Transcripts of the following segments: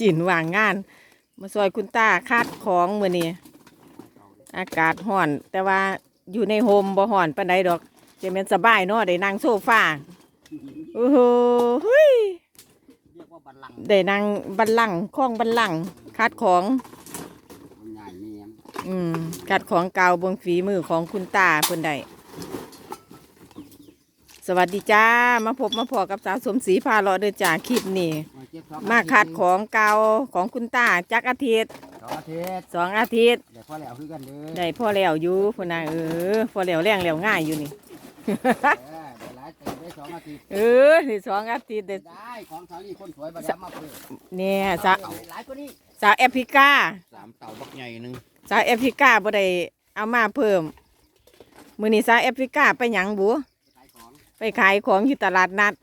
จินว่างงาน มาซอยคุณตาคาดของมือนี้อากาศห่อน แต่ว่าอยู่ในโฮมบ่ห่อนปานใดดอกจะเป็นสบายเนาะได้นั่งโซฟาโอ้โหเฮ้ยเรียกว่าบัลลังก์ได้นั่งบันลังก์ข้องบันลังก์คาดของมันใหญ่เนียมอืมคาดของเก่าเบงฝีมือของคุณตาเพิ่นได้ สวัสดีจ้า มาพบมาพอกับสาวสมศรีพาเลาะเด้อจ้าคลิปนี้เจ็บท้องมาคัดของเก่าของคุณตาจักอาทิตย์สองอาทิตย์สองอาทิตย์เดี๋ยวพ่อแล้วคือกันเด้อได้พ่อแล้วอยู่พุ่นนะเออพ่อแล้วแรงแล้วง่ายอยู่นี่เออเดี๋ยวหลายเติมได้สองอาทิตย์เออนี่สองอาทิตย์เด็ดได้ของสาลีคนสวยบัดนี้มาเพิ่มเนี่ยสาวหลายกว่านี้สาวแอฟริกาสามเต่าบักใหญ่หนึงสาวแอฟริกาบ่ได้เอามาเพิ่มมื้อนี้สาวแอฟริกาไปหยังบุขายของ ไปขายของอยู่ตลาดนัด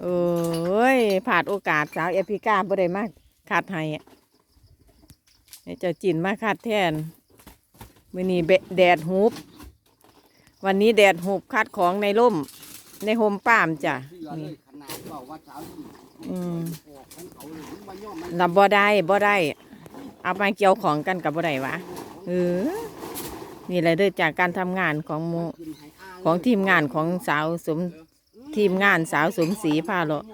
โอ้ยผาดโอกาสสาวแอฟริกาบ่ได้มากคัดให้อะให้เจ้าจินมาคัดแทนมือนี้เบแดดหุบวันนี้แดดหุบคัดของในร่ม ในโฮมป้ามจ้ะลนี่ยขนาดบอกว่าสาวที่อืมออกของเขายมันมาย่อมมันรับบ่ได้บ่ได้ เอามาเกี่ยวของกันกับบ่ได้วะเออนี่แหละเด้อจากการทำงานของมู ของทีมงานของสาวสมทีมงานสาวสมศรีพาเลาะ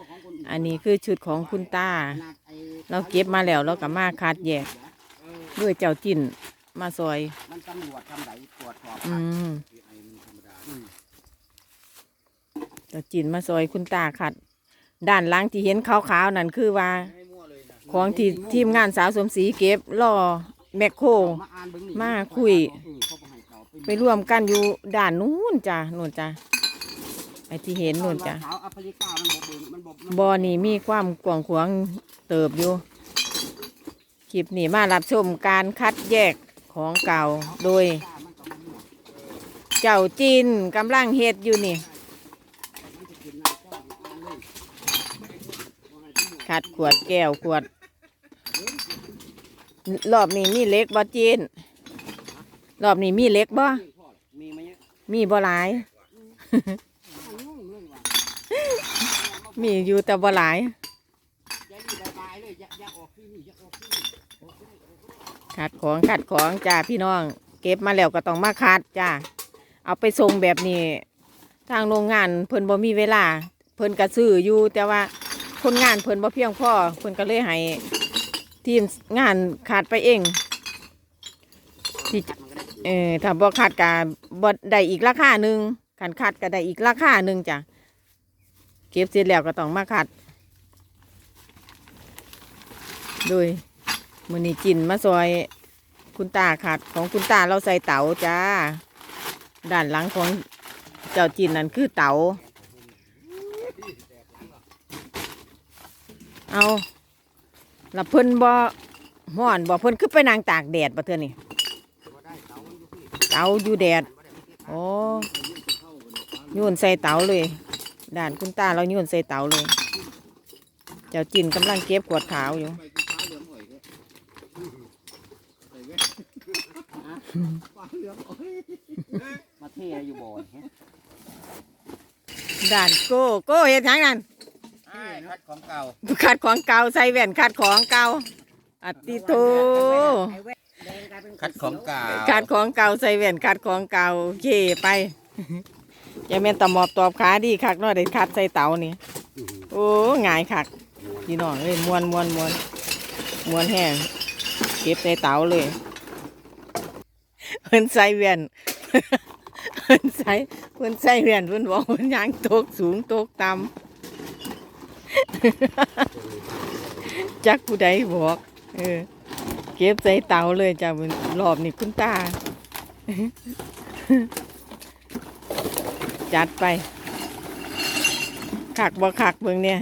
อันนี้คือชุดของคุณตา เราเก็บมาแล้วเราก็มาคัดแยก ด้วยเจ้าจิ้นมาซอยมันตำรวจทำไหนตรวจสอบอืมเจ้าจิ้นมาซอยคุณตาคัด ด้านล่างที่เห็นขาวๆนั่นคือว่า ของที่ทีมงานสาวสมศรีเก็บล่อแมคโครมาคุย ไปร่วมกันอยู่ด้านนู้นจ้ะนู่นจ้ะไอ้ที่เห็นนู่นจ้ะขาวแอฟริกามันบ่เบิ่งมันบ่มันบอนี่มีความกว้างขวางเติบอยู่คลิปนี้มารับชมการคัดแยกของเก่าโดยมันก็บ่มั่วเจ้าจีนกำลังเฮ็ดอยู่นี่มันจะกินน้ำก้อนอ่านเลยคัดขวดแก้วขวด รอบนี้มีเล็กบ่จีน รอบนี้มีเล็กบ่ มีไหมเนี่ยมีบ่หลายมันงงเลยว่ะมีอยู่แต่บ่หลายอย่าอยู่บายๆเลยอย่าอย่าออกที่นี่อย่าออกที่นี่ออกที่นี่ออกที่นี่คัดของคัดของจ้าพี่น้อง เก็บมาแล้วก็ต้องมาคัดจ้าเอาไปส่งแบบนี้ ทางโรงงานเพิ่นบ่มีเวลา เพิ่นก็ซื้ออยู่ แต่ว่าคนงานเพิ่นบ่เพียงพอเพิ่นก็เลยให้ทีมงานขาดไปเองที่มันก็ได้ เออถ้าบ่ขาดก็บ่ได้อีกราคาหนึ่งคันขาดก็ได้อีกราคาหนึ่งจ้ะเก็บเสร็จแล้วก็ต้องมาขัดโดยมือนี้จินมาซอยคุณตาขัดของคุณตาเราใส่เต๋าจ้าด้านหลังของเจ้าจินนั่นคือเต๋าเอาแล้วเพิ่นบ่ฮ้อนบ่เพิ่นคือไปนางตากแดดบ่เทื่อนี่ บ่ได้เสามันอยู่ที่ เตาอยู่แดดโอ้โยนใส่เตาเลย ด่านคุณตาเราโยนใส่เตาเลย เจ้าจินกำลังเก็บขวดขาวอยู่ไปที่ฟ้าเหลืองหอยเนี่ยใส่เว้ยฟ้าเหลืองหอยมาเทอะไรอยู่บ่อยฮะด่านโก้โก้เห็นยังนั่นใช่คัดของเก่าขัดของเก่าใส่แว่นขัดของเก่าอัตติโต คัดของเก่าขัดของเก่าใส่แว่นขัดของเก่าโอเคไป อย่าแม่นตะหมอบตอบขาดีคักเนาะได้คัดใส่เตานี่โอ้ง่ายคักพี่น้องเลยมวนมวนมวนมวนแห้งเก็บใส่เตาเลยเพิ่นใส่แว่นเพิ่นใส่เพิ่นใส่แว่นเพิ่นบอกเพิ่นยางตกสูงตกต่ำจักผู้ใดบอกเออเก็บใส่เตาเลยจ้ะรอบนี้คุณตา จัดไปขักบ่ขักเบิ่งเนี่ย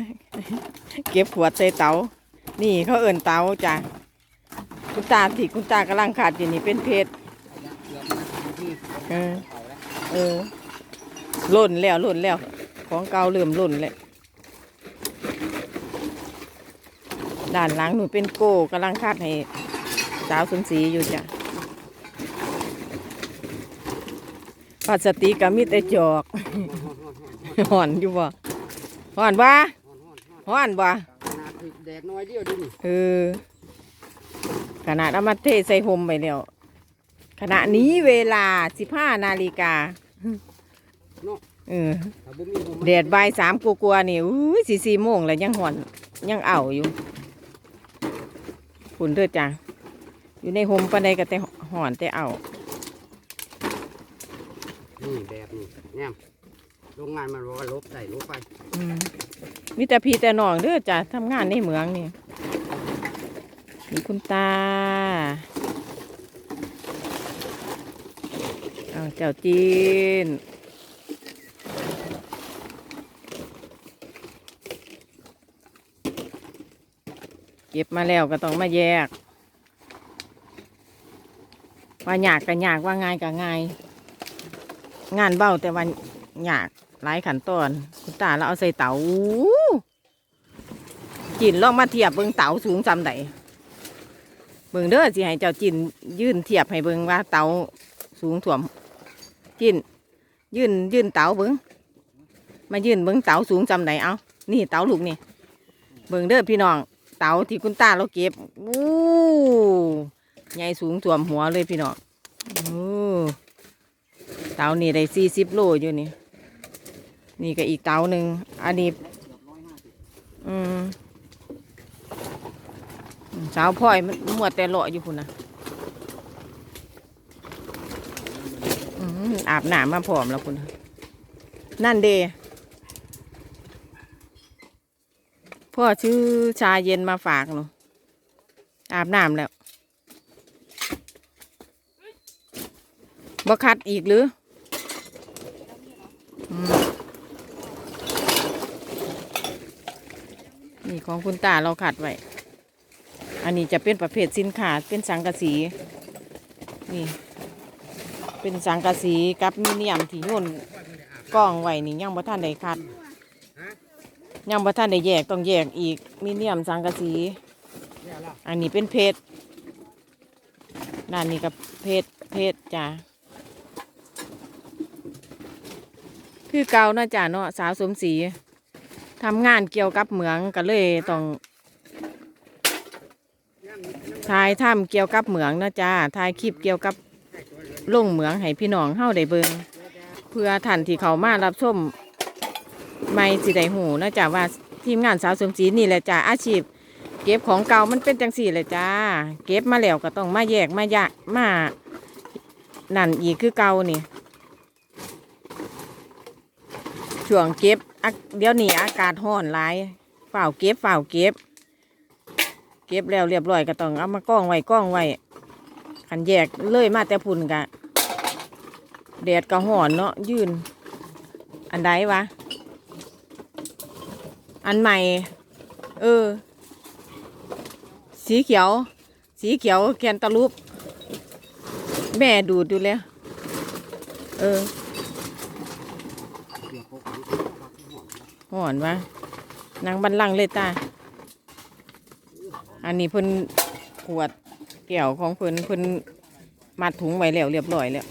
เก็บขวดใส่เตา นี่เขาเอิ่นเตาจ้ะคุณตาที่คุณตากำลังขาดอยู่นี่เป็นเพชรเออเออล่นแล้วล่นแล้ว ของเก่าเริ่มล่นแล้วด้านหลังหนูเป็นโก้กำลังคาดให้ สาวสมศรีอยู่จ้ะพลาสติกก็มีแต่จอกห่อนอยู่บ่ห่อนวะฮ้อนบ่ขนาดแดดน้อยเดียวดิเออขนาดเอามาเทใส่ห่มไปแล้วขณะนี้เวลาสิบห้านาฬิกาเออแดดใบสามกลัวๆนี่อุ้ยสี่สี่โมงแล้วยังห่อนยังเอาอยู่คุณเด้อจ้ะ อยู่ในห่มปานใดก็แต่ห่อนแต่เอานี่แบบนี้เนี่ยโรงงานมันบอกว่าลบได้ลบไปอืมมีแต่พี่แต่น้องเด้อจ้ะทำงานในเมืองนี่มีคุณตาเอาเจ้าจีนเก็บมาแล้วก็ต้องมาแยก ว่าหยากก็หยากว่าง่ายก็ง่าย งานเบ้าแต่ว่าหยากหลายขั้นตอน คุณตาเราเอาใส่เตาจินลองมาเทียบเบิงเตาสูงจำไดเบิงเด้อสิให้เจ้าจินยื่นเทียบให้เบิงว่าเตาสูงถ่วม จินยื่นยื่นเตาเบิงมายื่นเบิงเตาสูงจำไดเอานี่เตาลูกนี่ เบิงเด้อพี่น้องเตาที่คุณตาเราเก็บอู้ ใหญ่สูงถ่วมหัวเลยพี่น้องโอ้เตานี่ได้สี่สิบโลอยู่นี่ นี่ก็อีกเตาหนึ่งอันนี้อืมสาวพ่อยมันมัวแต่เลาะอยู่พุ่นะอาบน้ำมาพร้อมแล้วพุ่นน่ะนั่นเดพ่อชื่อชาเย็นมาฝากหนูอาบน้ำแล้ว บ่คัดอีกหรืออนี่ของคุณตาเราขัดไว้ อันนี้จะเป็นประเภทสินค้าเป็นสังกะสี นี่ เป็นสังกะสีกับมีเนียมที่โยนกล้องไว้นี่ยังบ่ท่านได้คัด ยังบ่ท่านได้แยกต้องแยกอีกมีเนียมสังกะสี อันนี้เป็นเพชรด้านนี้กับเพชรเพชรจ้า คือเก่าเนาะจ้าเนาะสาวสมศรีทำงานเกี่ยวกับเหมืองก็เลยต้องถ่ายทำเกี่ยวกับเหมืองนาะจ้าถ่ายคลิปเกี่ยวกับลงเหมืองให้พี่น้องเฮาได้เบิงเพื่อท่านที่เขามารับชมไม่สิได้หูนาะจ้าว่าทีมงานสาวสมศรีนี่แหละจ้าอาชีพ เก็บของเก่ามันเป็นจังสี่เลยจ้า เก็บมาแล้วก็ต้องมาแยกมายะมานั่นอีกคือเก่านี่ ช่วงเก็บเดี๋ยวนี้อากาศร้อนหลายเฝ้าวเก็บเฝ้าวเก็บ เก็บแล้วเรียบร้อยก็ต้องเอามากล้องไว้กล้องไว้ขันแยกเลยมาแต่พุ่นกะแดดก็ร้อนเนาะยืน อันใดวะ อันใหม่ เออ สีเขียว สีเขียวแคนตาลูป แม่ดูดดูแล้ว เออ เดี๋ยวพวกนี้ ห่อนวะนางบันลังเลยตา อันนี้เพิ่นขวดแก้วของเพิ่นเพิ่นมัดถุงไว้แล้วเรียบร้อยแล้ว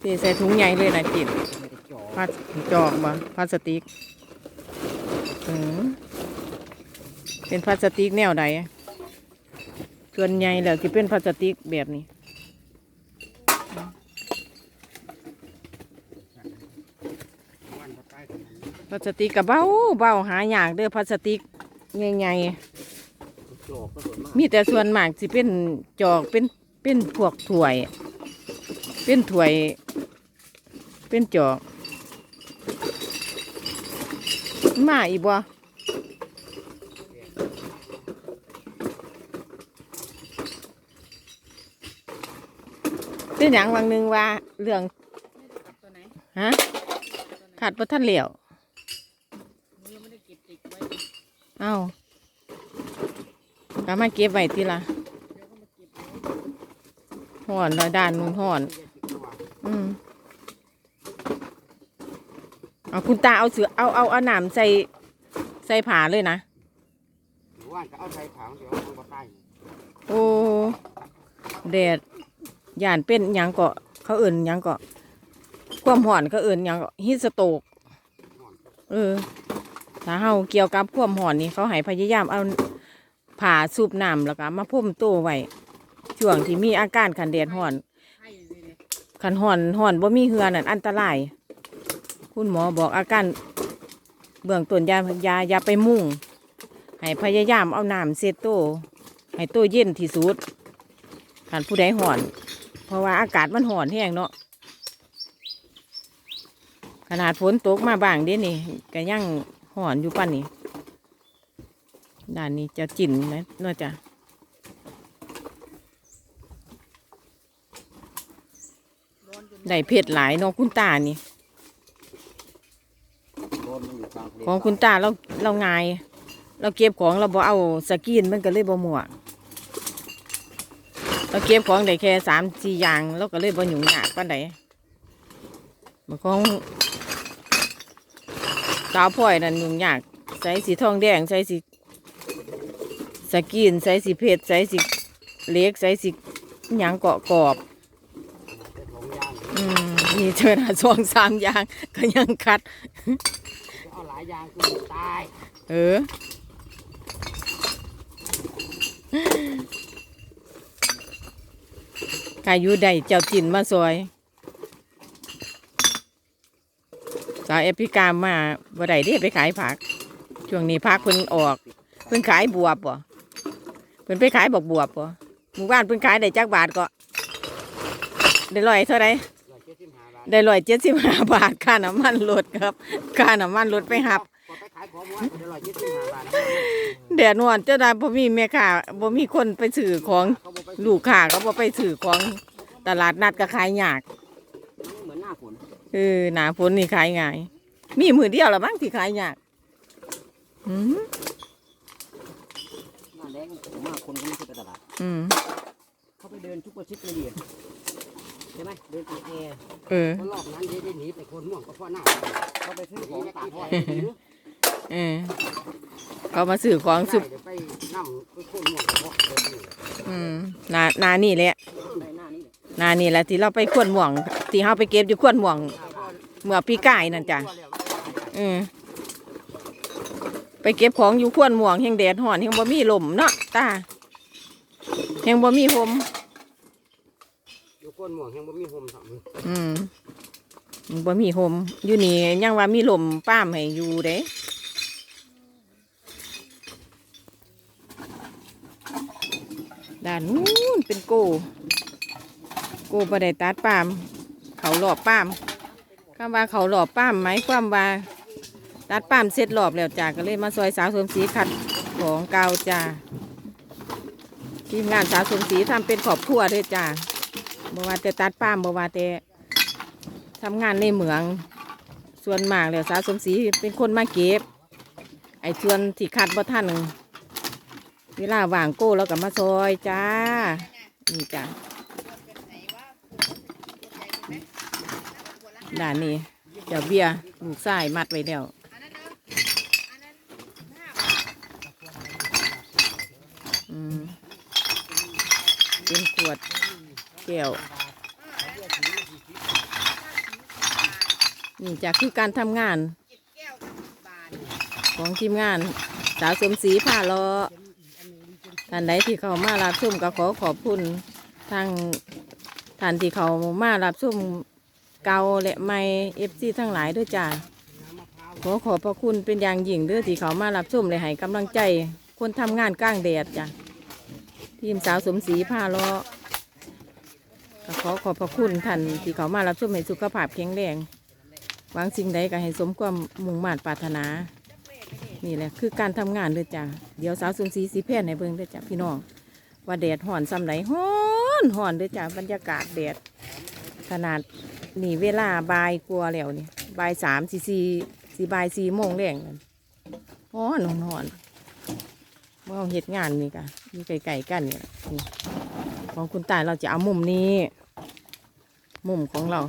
เทใส่ถุงใหญ่เลยนะจิตไม่ได้จ่อพลาสจอกบ่พลาสติก เป็นพลาสติกแนวใด ส่วนใหญ่แล้วที่เป็นพลาสติกแบบนี้พลาสติกกับเบ้าเบ้าหายากเด้อพลาสติกใหญ่ๆมีแต่ส่วนมากสิเป็นจอกเป็นเป็นพวกถ้วย เป็นถ้วย เป็นจอกมาอีกบ่ เป็นอย่างวังหนึ่งว่าเรื่องฮะขาดประทันเหลียวเอ้าก็มาเก็บไว้ทีละห่อนลอยด้านนู้นห่อน อืมเอาคุณตาเอาเสือเอาเอาเอาหนามใส่ใส่ผาเลยนะ หรือว่าจะเอาใส่ถังเดี๋ยวมันบ่ตายโอ้แดด ย่านเป็นหยังเกาะเขาเอิ่นหยังเกาะความห่อนเขาเอิ่นหยังเกาะฮิสโตกเออถ้าเฮาเกี่ยวกับความห่อนนี่เขาให้พยายามเอาผ่าสูบน้ำแล้วก็มาพุ่มโต้ไว้ช่วงที่มีอาการขันแดดห่อน ขันห่อนห่อนบ่มีเหือนั่นอันตราย คุณหมอบอกอาการเบื้องต้นยายายาไปมุ่ง ให้พยายามเอาน้ำเซตโตให้โตเย็นที่สุดขันผู้ใดห่อน เพราะว่าอากาศมันห่อนแห้งเนาะขนาดฝนตกมาบ้างเด้นี่ก็ยังห่อนอยู่ป่นนี้ด้านนี้จะจินนะเนาะจ้ะได้เพชรหลายเนาะคุณตานี่ยของคุณตาเราเราไงเราเก็บของเราบ่เอาสกีนมันก็เลยบ่มั่ว เราเก็บของได้แค่สามสี่อย่างเราก็เลยบ่หยุ่งยากปานใดบางของสาวพ่อยนั่นยุ่งยากใส่สีทองแดงใส่สีสกรีนใส่สีเพชรใส่สีเหล็กใส่สีหยังเกาะกรอบเป็นของย่างอืมนี่เจอหน้าสองสามอย่างก็ยังคัดเอาหลายอย่างคือตายเออ กายุได้เจ้าจินมาซอย สาวเอพิกามมาบ่ได้เด้ไปขายผัก ช่วงนี้ผักเพิ่นออก เพิ่นขายบวบบ่เพิ่นไปขายบอกบวบบ่หมู่บ้านเพิ่นขายได้จักบาทก็ได้ร้อยเท่าไหรร้อยเจ็ดสิบห้าบาทได้ร้อยเจ็ดสิบห้าบาทค่าน้ำมันรถครับค่าน้ำมันรถไปหับพอไปขายของม้วนได้ร้อยเจ็ดสิบห้าบาทแดดนวนเจ้าดาบ่มีแม่ค้าบ่มีคนไปซื้อของ เขาบอกไปลูกค้าก็บ่ไปซื้อของตลาดนัดก็ขายยากเหมือนหน้าฝนเออหน้าฝนนี่ขายง่าย มีมือเดียวละบ้างที่ขายยากอืมหน้าแดงผมว่าคนก็ไม่ใช่ไปตลาดอืมเขาไปเดินทุกอาทิตย์เลยดิใช่ไหมเดินตีแอร์เออ คนรอบนั้นได้ได้หนีไปคนม่วงก็เพราะหน้าเขาไปซื้อของตากพ่อยหรือ เออเขามาซื้อของสุได้เดี๋ยวไปนั่งไปคนม่วงก็เพราะเดินอยู่อืมหนาหนานี่แหละในหน้านี้เนี่ยหนานี่แหละที่เราไปขวนหม่องที่เฮาไปเก็บอยู่ขวนหม่องเมื่อปีกายนั่นจ้ะเออไปเก็บของอยู่ขวนหม่วงแห่งแดดห่อนแห่งบ่มีลมเนาะตาแห่งบ่มีลมอยู่คนม่วงยังบ่มีโฮมทำอืมบ่มีลมอยู่นี่ยังว่ามีลมป้ามให้อยู่เด้ ด้านนู้นเป็นโก โกบไดตัดปาม เขาหลอบปามคำว่าเขาหลอบปาล์มหมความว่าตัดปามเสร็จรอบแล้วจ้าก็เลยมาซอยสาวสมศรีขัดของเก่าจ้าทีมงานสาวสมศรีทำเป็นครอบครัวเลยจ้าบ่ว่าแต่ตัดปามบ่ว่าแต่ทำงานในเหมือง ส่วนมากแล้วสาวสมศรีเป็นคนมาเก็บ ไอ้ส่วนที่คัดบ่ทัน เวลาว่างโก้แล้วก็มาซอยจ้า นี่จ้าด่านนี้เดี๋ยวเบียร์ลูกชายมัดไว้แล้วอืมเป็นขวดแก้วนี่จากคือการทำงาน ของทีมงาน สาวสมศรีผ่าลาะ ท่านใดที่เขามารับชมก็ขอขอบคุณทางท่านที่เขามารับชมเก่าและใหม่เอฟซีทั้งหลายด้วยจ้าขอขอบพระคุณเป็นอย่างยิ่งเด้อที่เขามารับชมและให้กำลังใจ คนทำงานกลางแดดจ้ะทีมสาวสมศรีผ้าลาะก็ขอขอบพระคุณท่านที่เขามารับชมให้สุขภาพแข็งแรงหวังสิ่งใดก็ให้สมความมุ่งมั่นปรารถนา นี่แหละคือการทำงานเลยจ้ะเดี๋ยวสาวสมศรีสีแพนในเบิ่งเด้อจ้ะพี่น้อง ว่าแดดห่อนซ้ำไหนห่อนห่อนเด้อจ้ะบรรยากาศแดด ขนาดนี่เวลาบ่ายกลัวแล้วนี่บ่ายสามสี่สี่สี่บ่ายสี่โมงแรงนั่นห่อนห่อนเมื่อเหตุงานนี่กะอยู่ไกลๆกันนี่นี่ของคุณตาเราจะเอามุมนี้ มุมของเรา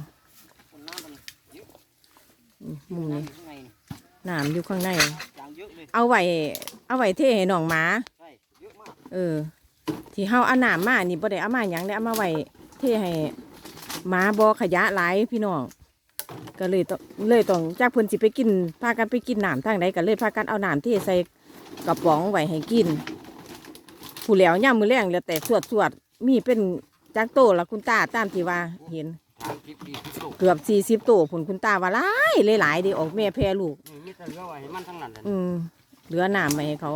มุมนี้ นนี่น้ำอยู่ข้างในยางเยอะเลยเอาไว้เอาไว้เทให้น้องหมา ใช่เยอะมากเออ ที่เฮาเอาน้ำมานี่บ่ได้เอามาหยังได้เอามาไว้เทให้หมาบ่ขยะหลายพี่น้องก็เลยต้องเลยต้องจากเพิ่นสิไปกินพากันไปกินน้ำทางใดก็เลยพากันเอาน้ำเทใส่กระป๋องไว้ให้กิน ผู้แล้วย่ามมือแรงแล้วแต่สวดสวดๆมีเป็นจักโตละคุณตาตามที่ว่าเห็น สามสิบสี่สิบลูกเกือบสี่สิบตัวผลคุณตาว่าหลายหลายๆเดีออกแม่แพร่ลูก นี่มีแต่เหลือไว้ให้มันทั้งนั้นเลยอืมเหลือน้ำมาให้เขา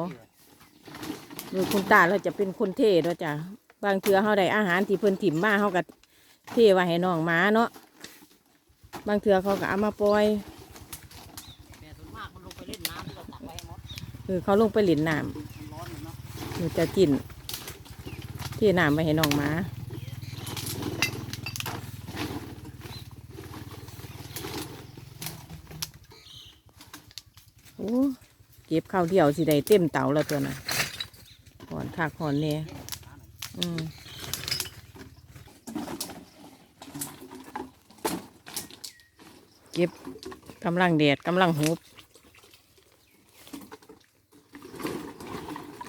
โดยคุณตาเราจะเป็นคนเทเราะจ้ะบางเทือเขาได้อาหารที่เพิ่นถิ่มมาเขาก็เทไว้ให้น้องหมาเนาะบางเทือเขาก็เอามาปล่อยแต่ส่วนมากมันลงไปเล่นน้ำที่เราตักไว้ให้หมดคือเขาลงไปหลินน้มันร้อนอยู่เนาะำอยู่จะกินเทน้ำไปให้น้องหมาโอ้เก็บข้าวเดียวสิได้เต็มเตาแล้วตัวน่ะหอนคักหอนเนี่ยอืมเก็บกำลังแดดกำลังหุบ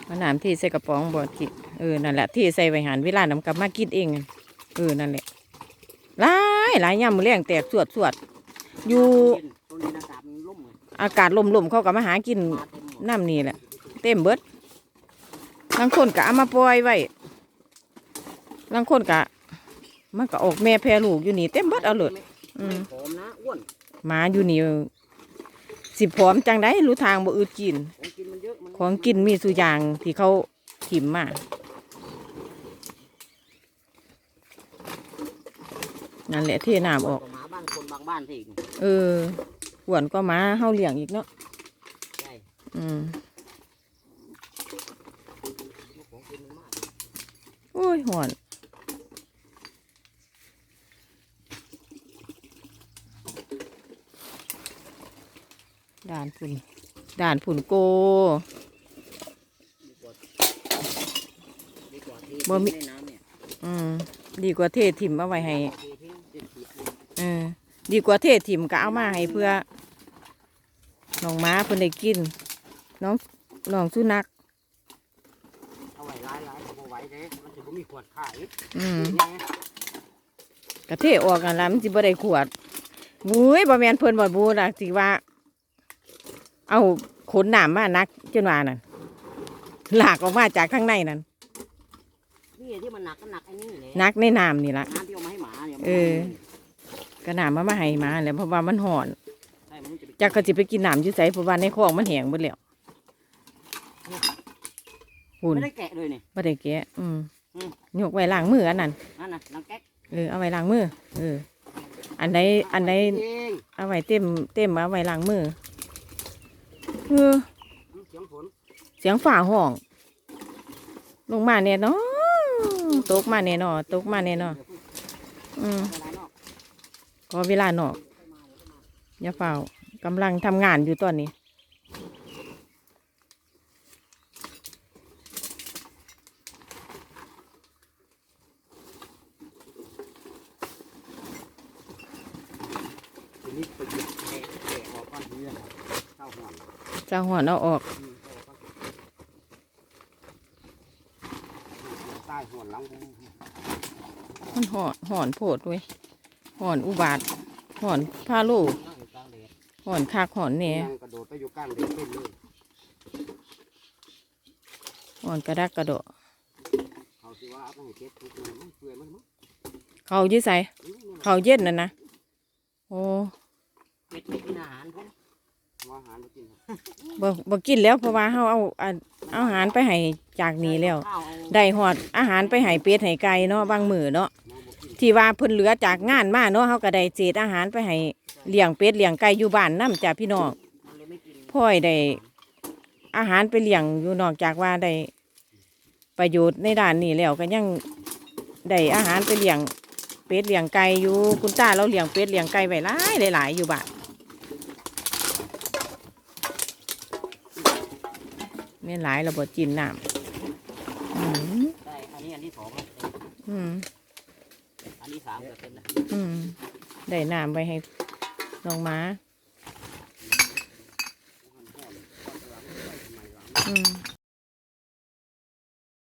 มาน้ำที่ใส่กระป๋องบอดกิเออ นั่นแหละที่ใส่ไว้หันเวลาน้ำกลับมากินเองเออ นั่นแหละหลายหลายย่ำมือแรงแตกสวดสวดอยู่ตัวนี้ อากาศมันร่มเลยอากาศลมๆเขาก็มาหากินมาเต็มหมดน้ำนี่แหละ เต็มเบิดบางคนก็เอามาปล่อยไว้บางคนก็มันก็ออกแม่แพร่ลูกอยู่นี่เต็มเบิดเอาเลยอืมไม่ผอมนะอ้วนหมาอยู่นี่สิพร้อมจังได้รู้ทางบ่อืดกิน ของกินมันเยอะมันของกินมีสุอย่างที่เขาถิ่มมานั่นแหละเทน้ำออก หมาบ้านคนบางบ้านสิเออ หวนก็หมาเฮาเลี้ยงอีกเนาะใช่อืมของกินมันมากโอ้ยหอนด่านฝุ่นด่านฝุ่นโกดีกว่าที่บ่มีในน้ำเนี่ยอืมดีกว่าเทถิ่มเอาไว้ให้ทีทิ้งเจ็ดขีดเลยเออดีกว่าเทถิ่มก็เอามาให้เพื่อ น้องม้าเพิ่นได้กิน น้องน้องสุนัขเอาไว้ร้ายร้ายๆเอาไว้เด้มันจะบ่มีขวดขายอืมยังไงกระเทออกกันแล้วมันสิบ่ได้ขวดมุ้ยบ่แม่นเพิ่นบ่บูล่ะสิว่า เอาขนน้ำมานักจนว่านั่นลากออกมาจากข้างในนั่นนี่ที่มันหนักก็หนักไอ้นี่เลยนักในน้ำนี่ละน้ำที่เอามาให้หมาเนี่ยเออกระน้ำมามาให้หมาแหล้วเพราะว่ามันห่อนใช่มัน จะไปจักก็สิไปกินน้ำอยู่ไสเพราะว่าในคลองมันแห้งหมดแล้วหุ่นไม่ได้แกะเลยนี่ บ่ได้แกะอืมอืม ยกไว้ล้างมืออันนั้นนั่นน่ะนังแก๊กเออเอาไว้ล้างมือเออ อันใดอันใดเองเอาไว้เต็มเต็มเอาไว้ล้างมือเออเสียงฝนเสียงฝ่าห้อง ลงมาเนี่ยเนาะตกมาเนี่ยเนาะตกมาเนี่ยเนาะอืมเวลานอกก็เวลานอกอย่าเฝ้า กำลังทำงานอยู่ตอนนี้ ทีนี้ไปหยิบแกะแกะออกก้อนเนื้อเข้าห่อนเจ้าหอนเอาออก อืมเอาก้อนใต้ห่อนหลังผมมันหอนหอนโพดเว้ยหอนอุบาทหอนพาโลูก หอนคักหอนแหน่นั่งกระโดดไปอยู่กลางแดดเต้นเลยหอนกระดักกระโดดเขาสิว่าเอาไปให้เก็บทุกมันมันเปื่อยมันมั้งเขายื้ใส่เขาเย็ดนน่ะนะโอ้เป็ดไม่กินอาหารผมว่าอาหารไม่กินบ่บ่กินแล้วเพราะว่าเฮาเอาเอาอาหารไปให้จากนี้แล้ว ได้หอดอาหารไปให้เป็ดให้ไก่เนาะบางมือเนาะ ที่ว่าเพิ่นเหลือจากงานมาเนาะเฮาก็ได้เศษอาหารไปให้เลี้ยงเป็ดเลี้ยงไก่อยู่บ้านนํจ้ะพี่น้องมันเลยไม่กินพ่อยได้อาหารไปเลี้ยงอยู่นอกจากว่าได้ประโยชน์ในด้านนี้แล้วก็ยังได้อาหารไปเลี้ยงเป็ดเลี้ยงไก่อยู่คุณตาเราเลี้ยงเป็ดเลี้ยงไก่ไว้หลายหลายๆอยู่บ้านแม่นหลายระบบจินน้ำอืมได้อันนี้อันที่สองแล้วอืม อันนี้สามก็เป็นนะอืมได้น้ำไว้ให้น้องหม้าอืม